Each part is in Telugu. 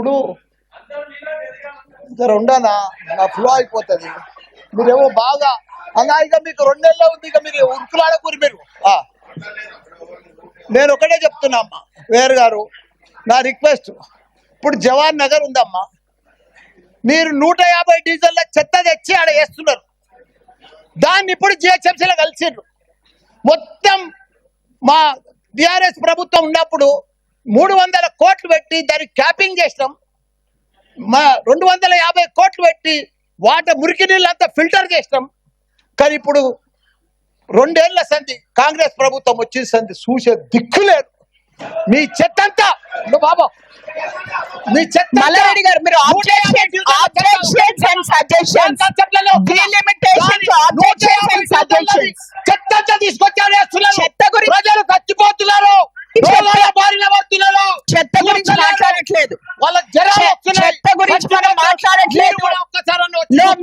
ఇప్పుడు జర ఉండనా నా ఫ్లో అయిపోతుంది. మీరేమో బాగా అన్నా ఇక మీకు రెండేళ్ళ ఉంది ఇక మీరు ఉరుకులాడకూరి మీరు. ఆ. నేను ఒకటే చెప్తున్నా అమ్మా వేరు గారు నా రిక్వెస్ట్. ఇప్పుడు జవాన్ నగర్ ఉందమ్మా. మీరు నూట యాభై డీజిల్ల చెత్త తెచ్చి ఆడ వేస్తున్నారు. దాన్ని ఇప్పుడు జిహెచ్ఎంసీలో కలిసిండ్రు మొత్తం మా టిఆర్ఎస్ ప్రభుత్వం ఉన్నప్పుడు మూడు వందల కోట్లు పెట్టి దానికి క్యాపింగ్ చేసినాం. మా రెండు వందల యాభై కోట్లు పెట్టి వాటర్ మురికి నీళ్ళు అంతా ఫిల్టర్ చేసినాం. కానీ ఇప్పుడు రెండేళ్ళ సంధి కాంగ్రెస్ ప్రభుత్వం వచ్చిన సంధి చూసే దిక్కు లేదు. మీ చెత్త అంతా నువ్వు బాబా. మీ చెత్త అంతా మల్లారెడ్డి గారు మీరు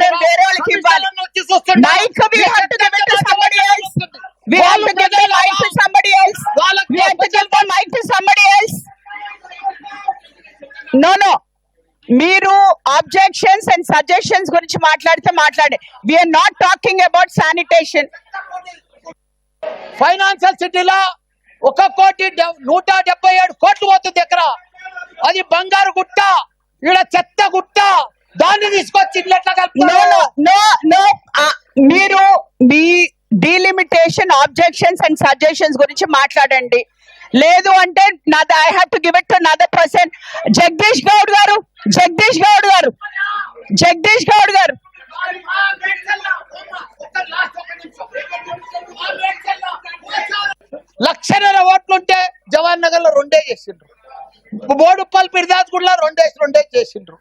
మేము వేరే వాళ్ళకి ఇవ్వాలి. give it to somebody else. We have వాళ్ళు to give the ప్రజలు mic to somebody else. వాళ్ళకి We have to give the mic to somebody else. No, no. మీరు ఆబ్జెక్షన్స్ అండ్ సజెషన్స్ గురించి మాట్లాడితే మాట్లాడే we're not talking about sanitation financial సిటీలో ఒక కోటి నూట డెబ్బై ఏడు కోట్లు పోతుంది ఎక్కడ అది బంగారు గుట్ట ఈడ చెత్త గుట్ట దాన్ని తీసుకొచ్చి నో మీరు మీ డీలిమిటేషన్ ఆబ్జెక్షన్స్ అండ్ సజెషన్స్ గురించి మాట్లాడండి. లేదు అంటే నాది I have to give it to another person Jagadish Goud గారు జగదీష్ గౌడ్ గారు జగదీష్ గౌడ్ గారు. లక్షన్నర ఓట్లుంటే జవాన్ నగర్లో రెండే చేసిండ్రు. బోడుప్పల్ పిరిదాస్ కూడా రెండేసి రెండే చేసిండ్రు.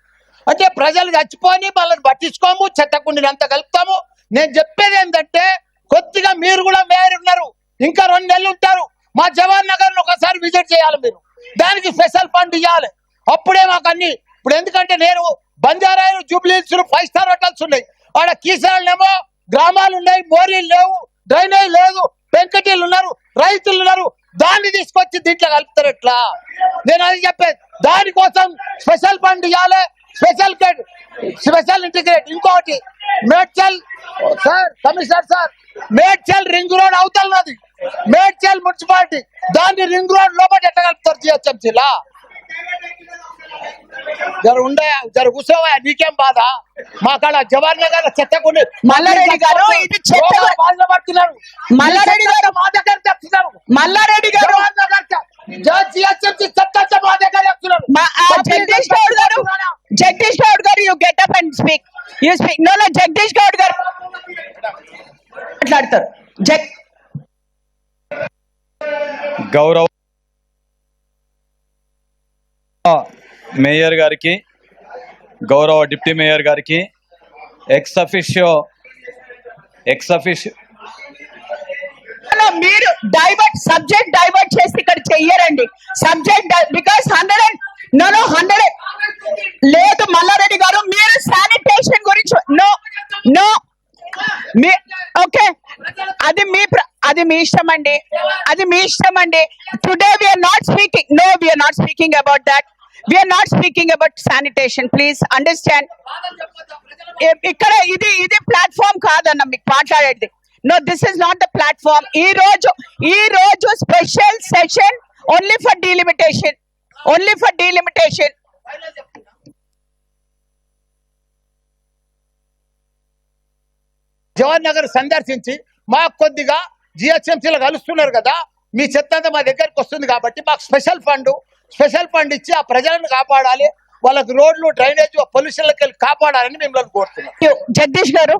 అంటే ప్రజలు చచ్చిపోని వాళ్ళని పట్టించుకోము చెత్తకుండినంత కలుపుతాము. నేను చెప్పేది ఏంటంటే కొద్దిగా మీరు కూడా మేయర్ ఉన్నారు ఇంకా రెండు నెలలు ఉంటారు. మా జవాన్ నగర్ ఒకసారి విజిట్ చేయాలి మీరు. దానికి స్పెషల్ ఫండ్ ఇవ్వాలి అప్పుడే మాకు అన్ని ఇప్పుడు ఎందుకంటే నేను బంజారాయిలు జూబ్లీస్ ఫైవ్ స్టార్ హోటల్స్ ఉన్నాయి. ఆడ కీసరాళ్ళేమో గ్రామాలు ఉన్నాయి మోరీలు లేవు డ్రైనేజ్ లేదు వెంకటీలు ఉన్నారు రైతులు ఉన్నారు. దాన్ని తీసుకొచ్చి దీంట్లో కలుపుతారు ఎట్లా? నేను అది చెప్పేది. దానికోసం స్పెషల్ ఫండ్ ఇవ్వాలి స్పెషల్ కేట్ స్పెషల్ ఇంటిగ్రేట్ ఇంకోటి Medchal sir commissioner sir Medchal ring road అవుతున్నది మేడ్చల్ మున్సిపాలిటీ దాన్ని రింగ్ రోడ్ లోపల ఎట్లా కలుపుతారు జిహెచ్ఎంసీలా జర ఉండే జర కూర్చోవా నీకేం బాధ? మా కాడ జవహర్ నగర్ చెత్తకుండి మల్లారెడ్డి గారు, ఇది చెత్త- బాధపడుతున్నారు మల్లారెడ్డి గారు- మా దగ్గర చెప్తున్నారు మల్లారెడ్డి గారు. జవహర్ నగర్ చెత్త మా దగ్గర చెప్తున్నారు మా- ఆ, జగదీష్ గౌడ్ గారు జగదీష్ గౌడ్ గారు you get up and speak you speak no no Jagadish Goud గారు మాట్లాడతారు. జగ్ గౌరవ మేయర్ గారికి గౌరవ డిప్యూటీ మేయర్ గారికి ఎక్స్ అఫిషియో ఎక్స్ అఫిషియో మీరు డైవర్ట్ సబ్జెక్ట్ డైవర్ట్ చేసి ఇక్కడ చెయ్యరండి. Subject because hundred and no hundred లేదు మల్లారెడ్డి గారు మీరు శానిటేషన్ గురించి నో నో మీ ఓకే అది మీ ప్ర- అది మీ ఇష్టం అండి? అది మీ ఇష్టం అండి. Today we're not speaking no we're not speaking about that we're not speaking about sanitation please understand ఇక్కడ ఇది ఇది ప్లాట్ఫామ్ కాదన్న మీకు మాట్లాడేది. No this is not the platform ఈ రోజు ఈ రోజు special session only for delimitation only for delimitation Jawahar Nagar సందర్శించి మాకు కొద్దిగా జిహెచ్ఎంసీలో కలుస్తున్నారు కదా మీ చెత్త అంతా మా దగ్గరికి వస్తుంది కాబట్టి మాకు స్పెషల్ ఫండ్ స్పెషల్ ఫండ్ ఇచ్చి ఆ ప్రజలను కాపాడాలి వాళ్ళకి రోడ్లు డ్రైనేజ్ పొల్యూషన్లకి వెళ్ళి కాపాడాలని మిమ్మల్ని కోరుతున్నాం. జగదీష్ గారు